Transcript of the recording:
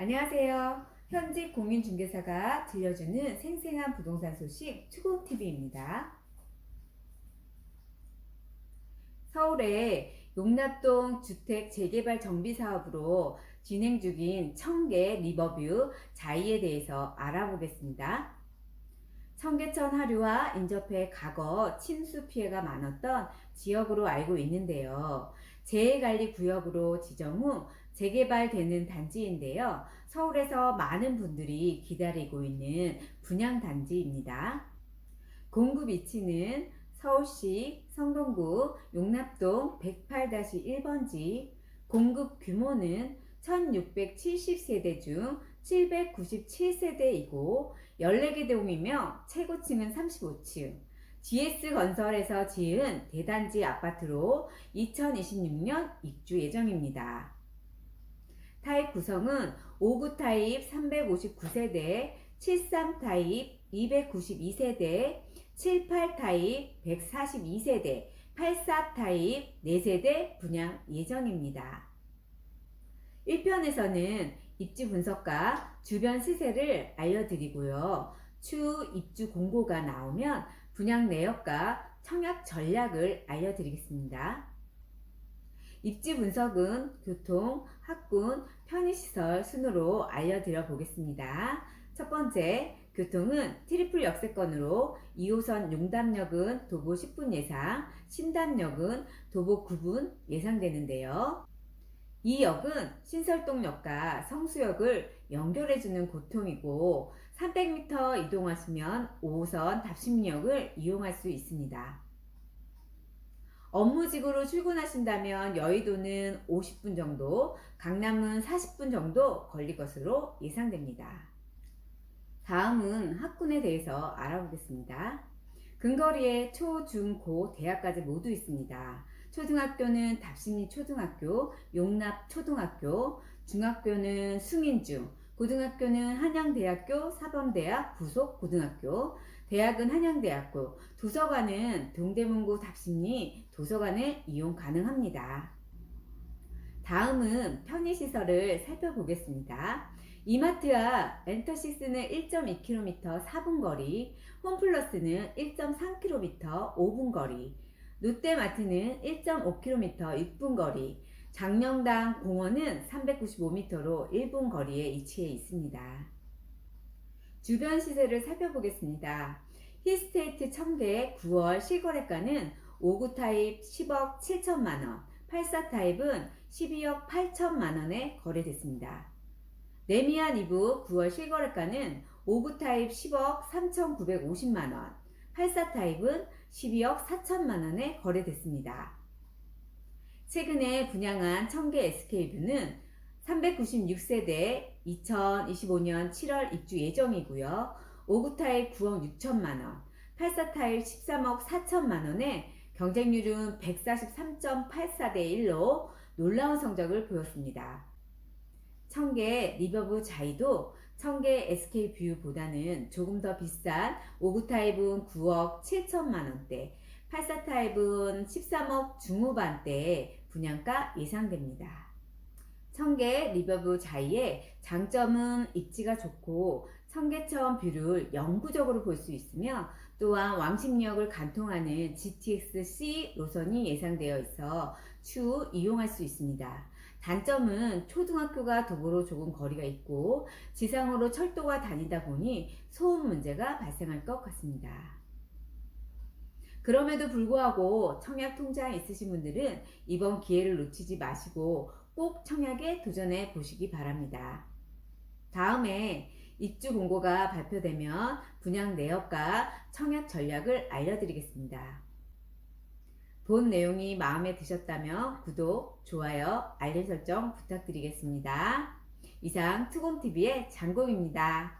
안녕하세요. 현직 공인중개사가 들려주는 생생한 부동산 소식 추공TV입니다. 서울의 용납동 주택 재개발 정비 사업으로 진행 중인 청계 리버뷰 자이에 대해서 알아보겠습니다. 청계천 하류와 인접해 과거 침수 피해가 많았던 지역으로 알고 있는데요. 재해관리 구역으로 지정 후 재개발되는 단지인데요. 서울에서 많은 분들이 기다리고 있는 분양단지입니다. 공급 위치는 서울시 성동구 용납동 108-1번지, 공급 규모는 1670세대 중 797세대이고 14개 동이며 최고층은 35층, GS건설에서 지은 대단지 아파트로 2026년 입주 예정입니다. 타입 구성은 5구 타입 359세대, 73 타입 292세대, 78 타입 142세대, 84 타입 4세대 분양 예정입니다. 1편에서는 입주 분석과 주변 시세를 알려드리고요. 추후 입주 공고가 나오면 분양 내역과 청약 전략을 알려드리겠습니다. 입지 분석은 교통, 학군, 편의시설 순으로 알려드려 보겠습니다. 첫 번째, 교통은 트리플 역세권으로 2호선 용담역은 도보 10분 예상, 신담역은 도보 9분 예상되는데요. 이 역은 신설동역과 성수역을 연결해주는 고통이고 300m 이동하시면 5호선 답심역을 이용할 수 있습니다. 업무직으로 출근하신다면 여의도는 50분 정도, 강남은 40분 정도 걸릴 것으로 예상됩니다. 다음은 학군에 대해서 알아보겠습니다. 근거리에 초, 중, 고, 대학까지 모두 있습니다. 초등학교는 답심리 초등학교, 용납 초등학교, 중학교는 숭인중, 고등학교는 한양대학교, 사범대학, 부속 고등학교, 대학은 한양대학교, 도서관은 동대문구 답심리 도서관을 이용 가능합니다. 다음은 편의시설을 살펴보겠습니다. 이마트와 엔터시스는 1.2km 4분 거리, 홈플러스는 1.3km 5분 거리, 롯데마트는 1.5km 6분 거리, 장명당 공원은 395m로 1분 거리에 위치해 있습니다. 주변 시세를 살펴보겠습니다. 힐스테이트 청계 9월 실거래가는 5구 타입 10억 7천만원, 84 타입은 12억 8천만원에 거래됐습니다. 레미안 이브 9월 실거래가는 5구 타입 10억 3,950만원, 84 타입은 12억 4천만 원에 거래됐습니다. 최근에 분양한 청계 SK뷰는 396세대 2025년 7월 입주 예정이고요. 5구 타입 9억 6천만 원, 84 타입 13억 4천만 원에 경쟁률은 143.84대 1로 놀라운 성적을 보였습니다. 청계 리버브 자이도 청계 SK뷰보다는 조금 더 비싼 5구 타입은 9억 7천만 원대, 84 타입은 13억 중후반대에 분양가 예상됩니다. 청계 리버브 자이의 장점은 입지가 좋고 청계천 뷰를 영구적으로 볼 수 있으며 또한 왕십리역을 관통하는 GTX-C 노선이 예상되어 있어 추후 이용할 수 있습니다. 단점은 초등학교가 도보로 조금 거리가 있고 지상으로 철도가 다니다 보니 소음 문제가 발생할 것 같습니다. 그럼에도 불구하고 청약 통장 있으신 분들은 이번 기회를 놓치지 마시고 꼭 청약에 도전해 보시기 바랍니다. 다음에 입주 공고가 발표되면 분양 내역과 청약 전략을 알려드리겠습니다. 본 내용이 마음에 드셨다면 구독, 좋아요, 알림 설정 부탁드리겠습니다. 이상 투곰TV의 장공입니다.